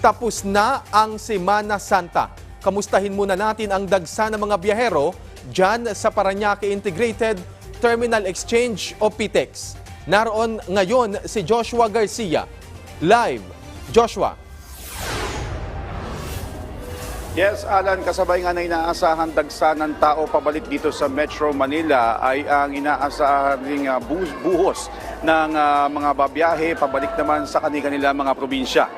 Tapos na ang Semana Santa. Kamustahin muna natin ang dagsa ng mga biyahero dyan sa Paranaque Integrated Terminal Exchange o PTEX. Naroon ngayon si Joshua Garcia. Live. Joshua. Yes, Alan, kasabay nga na inaasahan dagsa ng tao pabalik dito sa Metro Manila ay ang inaasahan ring ah, bu- buhos ng ah, mga babiyahe pabalik naman sa kanila mga probinsya.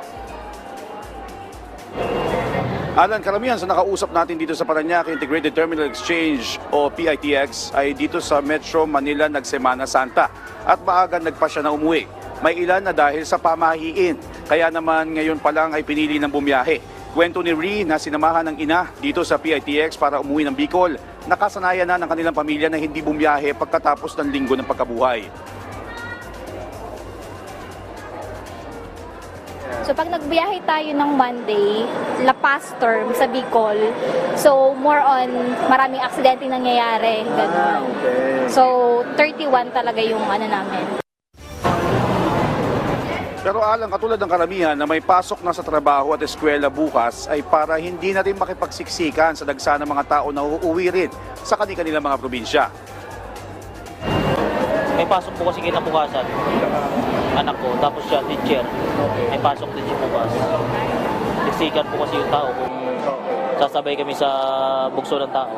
Alan, karamihan sa nakausap natin dito sa Paranaque Integrated Terminal Exchange o PITX ay dito sa Metro Manila nagsemana Santa at maaga nagpa siya na umuwi. May ilan na dahil sa pamahiin, kaya naman ngayon pa lang ay pinili ng bumiyahe. Kwento ni Ree na sinamahan ng ina dito sa PITX para umuwi ng Bicol. Nakasanayan na ng kanilang pamilya na hindi bumiyahe pagkatapos ng linggo ng pagkabuhay. So pag nagbiyahe tayo ng Monday, la term sa Bicol, so more on maraming aksidente nangyayari. Ganun. So 31 talaga yung ano namin. Pero alang katulad ng karamihan na may pasok na sa trabaho at eskwela bukas ay para hindi na rin makipagsiksikan sa dagsa ng mga tao na uuwi rin sa kanilang mga probinsya. May pasok po kasi kinabukasan. Anak ko, tapos siya, teacher. May pasok din siya bukas. Siksikan po kasi yung tao kung sasabay kami sa bukso ng tao.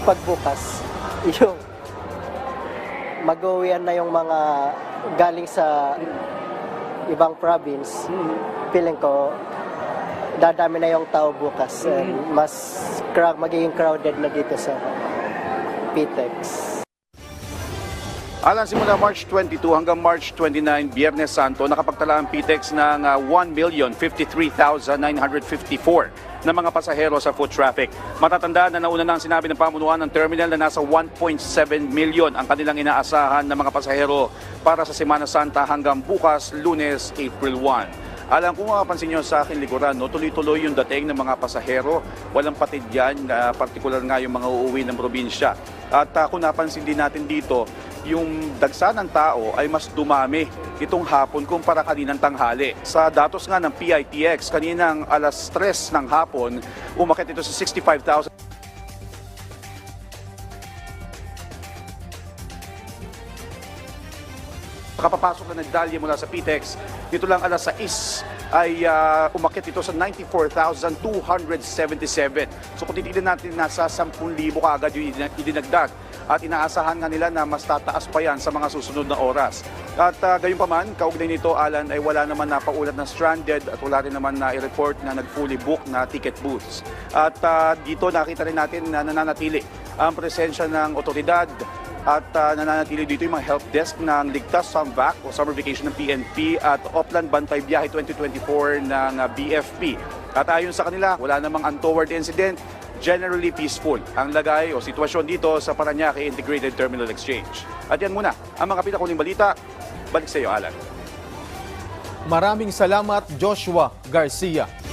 pagbukas, yung mag-uwian na yung mga galing sa ibang province, feeling ko dadami na yung tao bukas. And mas crowd, magiging crowded na dito sa PTEX. Alang simula March 22 hanggang March 29, Biyernes Santo, nakapagtala ang PTEX ng ah, 1,053,954 na mga pasahero sa foot traffic. Matatanda na nauna na ang sinabi ng pamunuan ng terminal na nasa 1.7 million ang kanilang inaasahan na mga pasahero para sa Semana Santa hanggang bukas, lunes, April 1. Alam kung makapansin nyo sa akin likuran, no, tuloy-tuloy yung dating ng mga pasahero. Walang patid yan, na partikular nga yung mga uuwi ng probinsya. At uh, kung napansin din natin dito, yung dagsa ng tao ay mas dumami itong hapon kumpara kaninang tanghali. Sa datos nga ng PITX, kaninang alas 3 ng hapon, umakit ito sa 65,000. Kapapasok na nagdalya mula sa PTEX, dito lang alas 6 ay uh, umakit ito sa 94,277. So kung titignan natin, nasa 10,000 kaagad yung idin- idinagdag. At inaasahan nga nila na mas tataas pa yan sa mga susunod na oras. At uh, gayon pa man, kaugnay nito, Alan, ay wala naman na paulat na stranded at wala rin naman na i-report na nag-fully book na ticket booths. At uh, dito nakita rin natin na nananatili ang presensya ng otoridad at uh, nananatili dito yung mga help desk ng Ligtas Samvac o Summer Vacation ng PNP at Oplan Bantay Biyahe 2024 ng uh, BFP. At ayon sa kanila, wala namang untoward incident, generally peaceful ang lagay o sitwasyon dito sa Paranaque Integrated Terminal Exchange. At yan muna, ang mga pinakuling balita. Balik sa iyo, Alan. Maraming salamat Joshua Garcia.